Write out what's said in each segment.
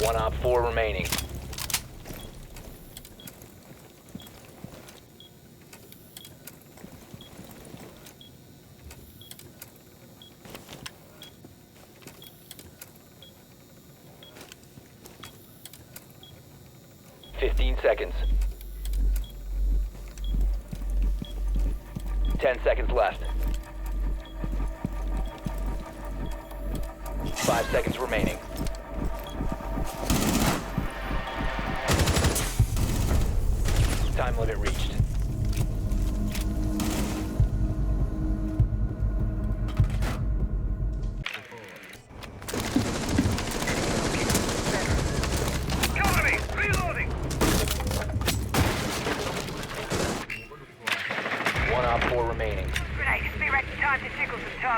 One op four remaining. Fifteen seconds. Ten seconds left. Five seconds remaining. Time limit reached. tickle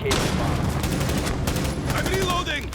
located the bomb. I'm reloading!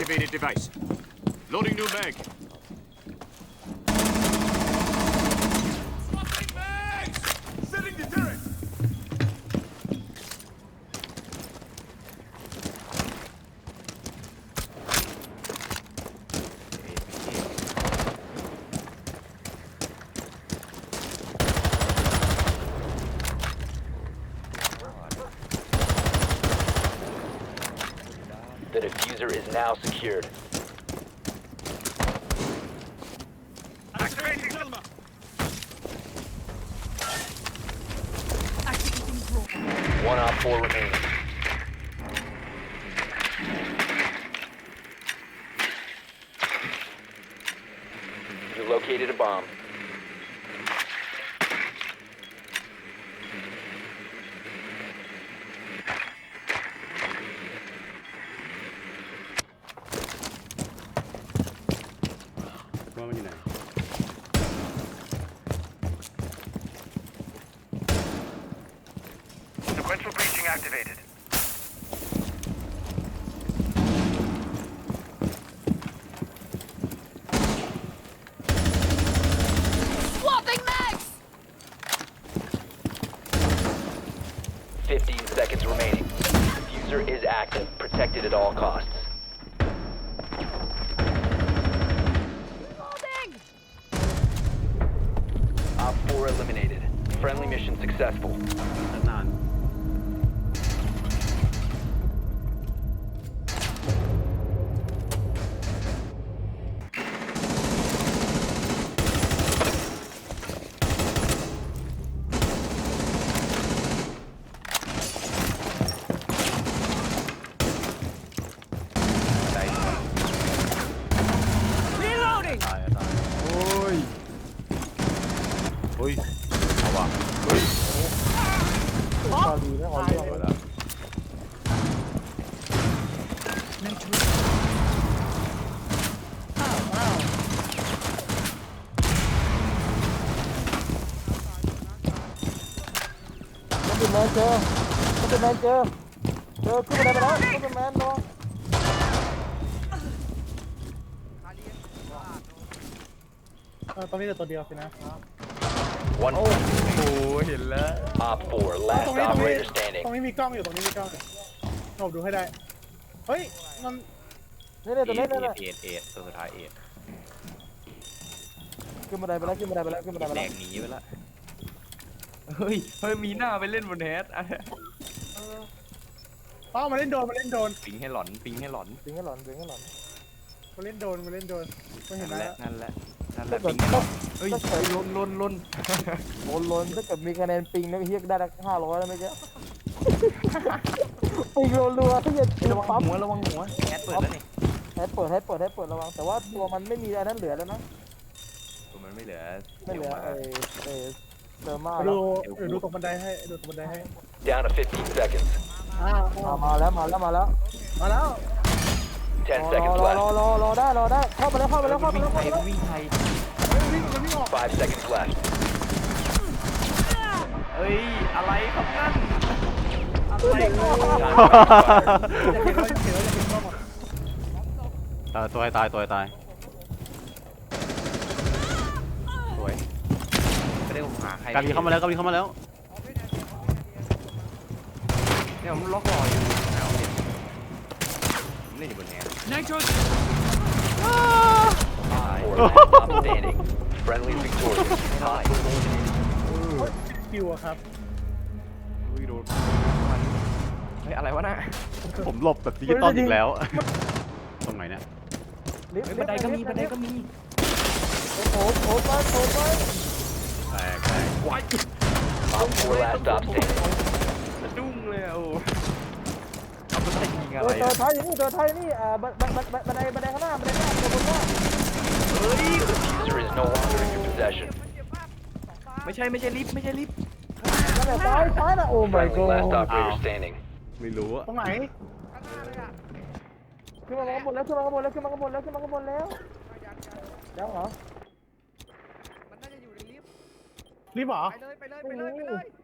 Activated device. Loading new mag. Swapping mags! Setting the now secured. Activating Selma! One op four remaining. You located a bomb. Protected at all costs. Reloading! Op 4 eliminated. Friendly mission successful. น แมนเจอ เจอขึ้นมาได้ไปแล้วมันเป็นแมนเนาะเออตอนนี้เหลือตัวเดียวสินะ One โอ้เห็นแล้ว Op 4, ตรง last นี้ตรงนี้ operator ต standing. รงนี้มีกล้องอยู่ตรงนี้มีกล้องอยู่เราดูให้ได้ เฮ้ย มันนี่เนี่ยเอตัวนี้เนี่ยเอเอเอตัวสุดท้ายเอขึ้นมาได้ไปแล้วขึ้นมาได้ไปแล้วขึ้นมาได้ไปแดแล้วงหนีไปละ เฮ้ย เฮ้ย มีหน้าไปเล่นบนแฮดอะ เอ้ามาเล่นโดนมาเล่นโดนปิงให้หลอนปิงให้หลอนปิงให้หลอนปิงให้หลอนมาเล่นโดนมาเล่นโดนไม่เห็นั่นนแล้แหละวนั่นแหละนั่นแหละปิงให้หลอนเฮ้ยลนลนลนโลนโลนถ้าเกิดมีคะแนนปิงนะเฮียได้ละห้าร้อยแล้วเมื่อกี้ปิงรัวๆที่จะระวัปั๊งบหัวระวังหัวแฮดเปิดแล้วนี่ให้เปิดให้เปิดให้เปิดระวัง แต่ว่าตัวมันไม่มีอันนั้นเหลือแล้วนะตัวมันไม่เหลือไม่เหลือดี๋ยวไอ้มาไอ้เซอร์มามาแล้ดูวเดี๋ยวดูตรงบันไดให้ดูตรงบันไดให้ Down to 15 seconds. อ้าวมามาแล้วมาแล้วมาแล้วมาแล้ว10รอ seconds รอ left. รอรอรอได้รอได้เข้ามาแล้วเข้ามาแล้วเข้ามาวิ่แล้งวไทเข้ายมาแล้ววิ่งไทยเฮ้ยวิ่งมันวิ่งออก5 seconds left. เอ้ย อะไรครับนั่นอะไร Time to expired. จะเห็นว่าจะเห็นว่าจะเห็นว่าตายตัวให้ตายตัวให้ตายสวยไม่ได้ผมหาใครกาลีเข้ามาแล้วกาลีเข้ามาแล้ว เนี่ยผมล็อกรออยู่เอาเห็นผมเล่นอยู่บนแฮด Nitros! Four last stop standing. Friendly victorious. Time. คิวอะครับ อุ้ยโดนเฮ้ยอะไรวะน่ะผมหลบแบบดิจิตอลอีกแล้ว ตรงไหนเนี่ย เฮ้ยบันไดก็มีบันไดก็มีโอ้โหไปโอ้ไปแตกแตกว้าย Op 4 last stop standing. สะดุ้งเลยอะ โอ้เอาบันไดยิงอะไรเจออะไทยนี่เจอไทยนี่อ่าบันบันบันบันไดบันไดข้างหน้าบันไดข้างหน้าบันไดบนหน้าเฮ้ย Diffuser is no longer in your possession. ไม่ใช่ไม่ใช่ลิฟต์ไม่ใช่ลิฟต์นั่นแหละซ้ายซ้ายนะโอ้ my Friendly last god operator standing. ไม่รู้อะตรงไหนขึ้นมาข้างบนแล้วขึ้นมาข้างบนแล้วขึ้นมาข้างบนแล้วขึ้นมาข้างบนแล้วยังเหรอรีบเหรอไม่รู้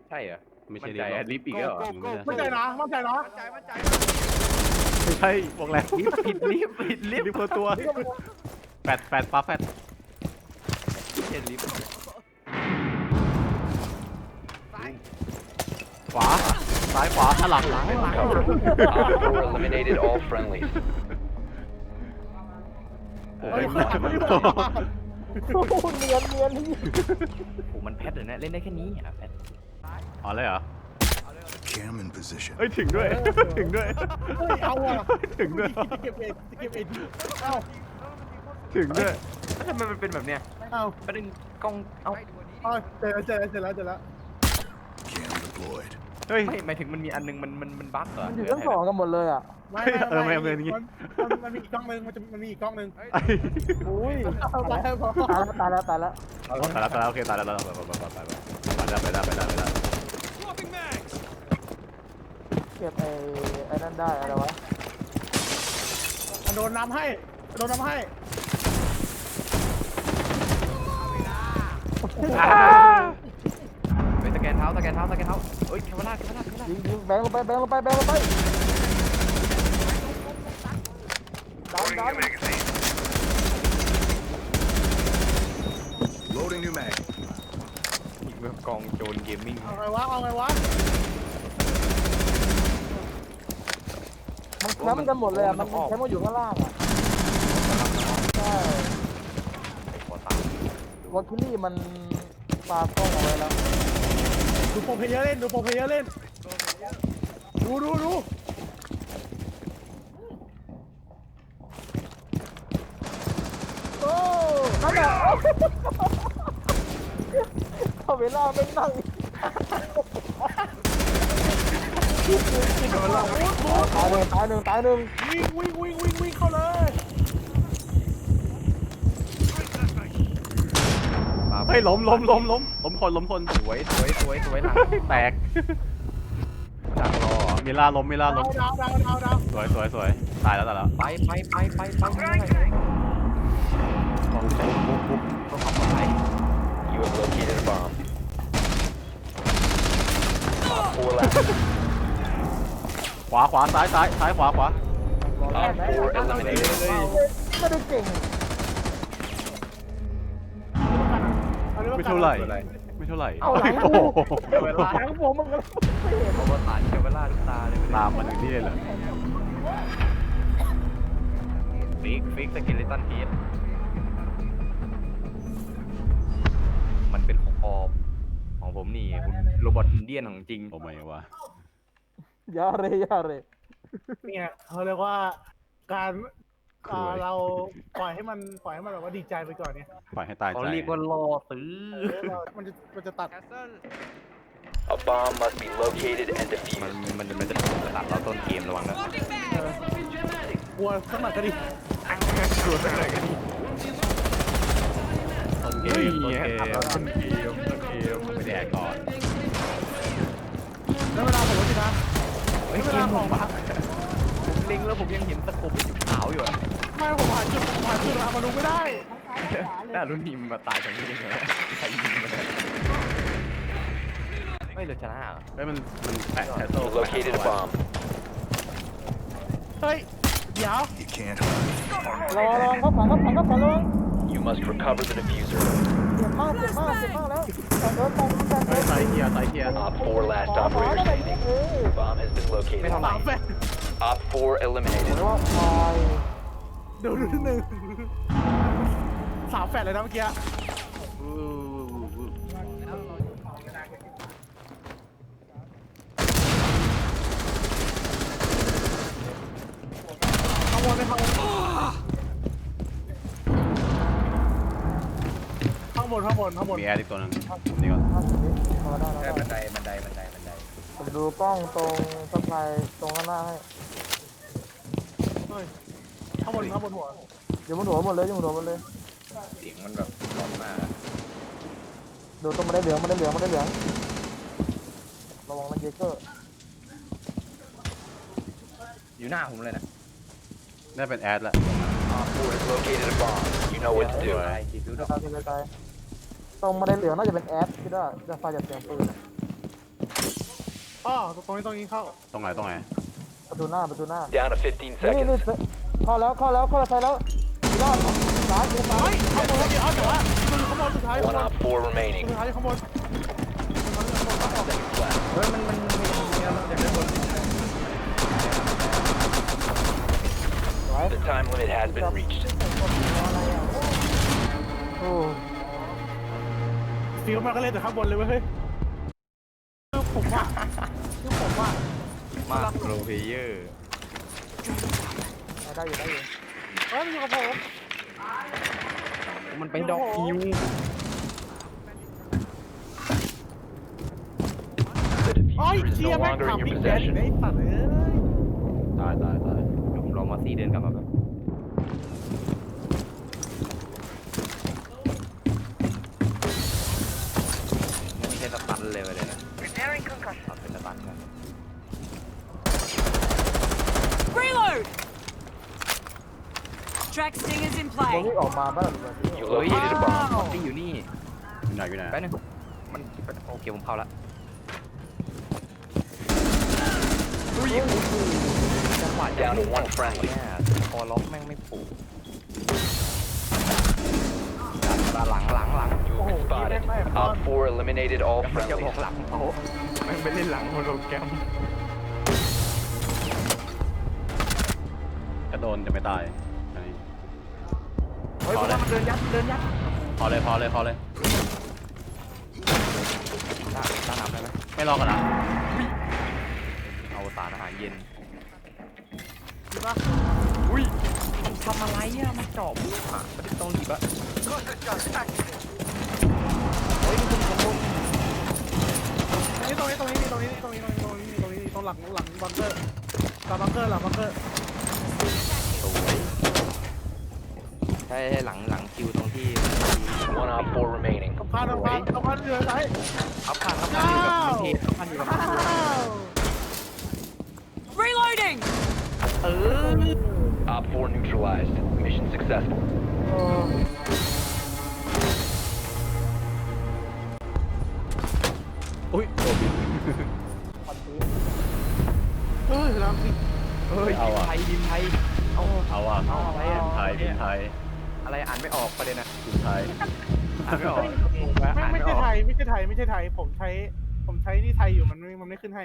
ใช่เหรอไม่ใช่นใจอะลิฟต์อีกแล้วเหรอมั่นใจนะมั่นใจนะไม่ใช่บอกแล้วลิฟต์ผิดลิฟต์ผิดลิฟต์ลิฟต์คนตัวแปดแปดฟ้าแปดไม่ใช่ลิฟต์ขวาซ้ายขวาข้างหลังหลัง Cover. Op 4 eliminated all friendlies. โอ้เฮ้ยยข้างหลังไม่ได้บอกเนียนเนียนนี่โอ้มันแพทเลยนะเล่นได้แค่นี้อะแพท อ๋อเลยเหรอ Cam in position. เอ้ยถึงด้วย ถึงด้วย เฮ้ยเอาอะถึงด้วย เก็บเองเก็บเองเอ้าถึงด้วย แล้วทำไมมันเป็นแบบเนี้ยเอ้าประเด็นกล้องเอาเอาเจอแล้วเจอแล้วเจอแล้วเจอแล้ว Cam deployed. เฮ้ย ไม่หมายถึงมันมีอันนึงมันมันมันบั๊กเหรอมันอยู่ทั้งสองกันหมดเลยอะไม่เออไม่เอาเงินอย่างงี้ มันมันมีอีกกล้องนึงมันจะมันมีอีกกล้องนึงอุ้ยเอาไปพอตายแล้วตายแล้วตายแล้วตายแล้วตายแล้วโอเคตายแล้วตายแล้วไปไปไปไปไปได้ไปได้ไปได้ไปได้ Swapping mags! เก็บไอ้ไอ้นั่นได้อะไรวะโดนน้ำให้ โดนน้ำให้ไปสแกนเท้าสแกนเท้าสแกนเท้าเอ้ยแคมเปล่าแคมเปล่าแคมเปล่ายิงยิงแบงลงไปแบงลงไปแบงลงไปดัน Loading ดัน กแบบกองโจรเกมมิ่งเอาไงวะเอาไงวะมันแคมป์กันหมดเลยอะมันแคมป์มันอยู่ข้างล่างอะใช่ขอตามวอลคิลี่มันปาป้องเอาไว้แล้วดูโปรเพลเยอร์เล่นดูโปรเพลเยอร์เล่นดูดูดูโอ้นั่นแหละ เวลาไม่นั่งตายหนึ่งตายหนึ่งตายหนึ่งวิ่งวิ่งวิ่งวิ่งวิ่งเข้าเลยเฮ้ยล้มล้มล้มล้มล้มคนล้มคนสวยสวยสวยสวยหลังแตกดักรอมิลาล้มมิลาล้มดาวดาวดาวดาวสวยสวยสวยตายแล้วตายแล้วไปไปไปไปไปไม่ได้เลยของใจบุกบุกเพื่อความปลอดภัย You have located a bomb. Op 4 last. ขวาขวาซ้ายซ้ายซ้ายขวาขวา Op 4 eliminated. ไม่ได้เก่งเอาเลยว่าไม่กันเท่าไหร่อะไรไม่เท่าไหร่เอาหลัง โอ้โหเวลาหลังผมมันก็เพราะว่าตานแคมเปล่าทุกตาเลยตามมาถึงที่เลยเหรอฟิกฟิกสกิลเลตันพีท โรบอทอินเดียนของจริงโอ้ไม่วะอย่าเลยอย่าเลยเนี่ยเขาเรียกว่าการอ่าเราปล่อยให้มันปล่อยให้มันแบบว่าดีใจไปก่อนเนี่ยปล่อยให้ตายเขาใจเรียกว่ารอซื้อเออเรามันจะมันจะตัด A bomb must be located and มัน defused. มันมันจะตัดเราต้นเกมระวังนะกลัวสักหน่อยก็ดีดูสักหน่อยก็ดีต้นเกเฮ้ยมต้นเกมต้นเกมต้นเกมไม่ได้แอดก่อน แล้วเวลาผมก็สินะเฮ้ยเกมผมบ้าผมเล็งแล้วผมยังเห็นตะกบเป็นขาวอยู่อะไม่ผมหาจุดผมหาจุดเอามาดูไม่ได้น่ารุ่นนี้มันมาตายตรงนี้ได้ไงใครยิงมันไม่เราชนะเหรอเฮ้ยมันมันแปะแคสโซ่ You located a bomb. เฮ้ยเดี๋ยว You can't hide. รอรอเขาฝังเขาฝังเขาฝังระวัง You must recover the diffuser. เจ็บมากเจ็บมากเจ็บมากแล้วแต่เดินไปมันจะเฮ้ยไซเคียร์ไซเคียร์ Op 4 last operator standing. Bomb has been ไม่ located. เท่าไหร่สามแฟน Op 4 eliminated. เรียกว่าพายดูดูหนึ่งสามแฟนเลยนะเมื่อกี้างบนข้างบนข้างบนมีแอดอีกตัวหนึงนี่ก่อนพอได้แล้วบันไดบันไดบันไดบันไดผมดูกล้องตรงสะพายตรงข้างหน้าให้เฮ้ยข้างบนข้างบนหัวอยู่บนหัวหมดเลยอยู่บนหัวหมดเลยเสียงมันแบบร้อนมากดูตรงมาได้เหลืองมาได้เหลืองมาได้เหลืองระวังนะเยเกอร์อยู่หน้าผมเลยนะได้เป็นแอดละ Op 4 has located a bomb. You know what to do. ไอ้ที่ดูตายตายตายต รงมาได้เหลืองน่าจะเป็นแอดคิดว่าจะไฟจากเสียงปืนอ๋อตรงนี้ตรงนี้เข้าตรงไหนตรงไหนประตูหน้าประตูหน้า Down to 15นี่นี่ seconds. เข้าแล้วเข้าแล้วเข้าแล้วไฟแล้วรอดซ้ายเดี๋ยวซ้ายข้างบนเดี๋ยวเอาเดี๋ยวว่าดูข้างบนสุดท้ายข้าง One บน Op 4 remaining. สุดท้ายข้างบน Seconds left. เฮ้ยมันมันมีมีอะไรจากด้านบนสวย The time limit has been reached. โอ้ ฟิลมาก็เล่นแต่ข้างบนเลยเว้ยเฮ้ยคือผมว่าคือผมว่า มากโปรเพเยอร์ได้อยู่ได้อยู่เอ้ยมันอยู่กับผม มันไปดอกฮิว The โอ้ย diffuser is เชีย no แม่ง longer in ขับ your บิ๊กแดน possession. ไอ้สัตว์เอ้ย ตายตายตายเดี๋ยวผมรอมาซี่เดินกลับมาแบบ ไม่ใช่สตัน เลยไปเลยนะ Repairing concussion ตัดเป็นสตันกัน Reload! Track sting is in โบ play. นี่ออกมาบ้างหรือเปล่า You located a bomb. ที่อยู่นี่อยู่ไหนอยู่ไหนแป๊บนึงมันโอเคผมเข้าละจังหวะ Down to one friendly. เนี่ยพอล็อกแม่งไม่ผูกหลังหลังหลัง You have been spotted. Op 4 eliminated all มันจะบอก friendlies. หลังเขาแม่งไปเล่นหลังโฮโลแกรมกระโดนจะไม่ตายอันนี้เฮ้ยพวกมันเดินยัดเดินยัดพอเลยพอเลยพอเลยต้าต้าน้ำได้ไหมไม่รอกันนะเอาสารอาหารเย็นดีป่ะอุ้ยมันทำอะไรอะมันเจาะมุ้งอะไม่ได้ต้องรีบอะเนี่ตรงนี้ตรงนี้ตรงนี้ตรงนี้ตรงนี้ตรงนี้ตรงนี้ตรงหลังหลังบังเกอร์หลังบังเกอร์หลังบังเกอร์สวยใช่หลังหลังคิวตรงที่ One Op 4 remaining. สะพานสะพานสะพานเรือซ้ายอัพผ่านอัพผ่านอยู่กับมันเทอัพผ่านอยู่กับมันอ้ Reloading! เออ Op 4 neutralized. Mission successful. เอ อุ้ยโดนบินเฮ้ยน้ำสิเฮ้ยเอาบินอะ ไทยบินไทยเอา เอาอะเอาอะไรอะบินไทยบินไทยอะไรอ่านไม่ออกประเด็นนะบินไทย อ่านไม่ออกงงแล้วไม่อ่านไม่ไม่อใช่อกไทยไม่ใช่ไทยไม่ใช่ไทยผมใช้ ผมใช้นี่ไทยอยู่มันไม่มันไม่ขึ้นให้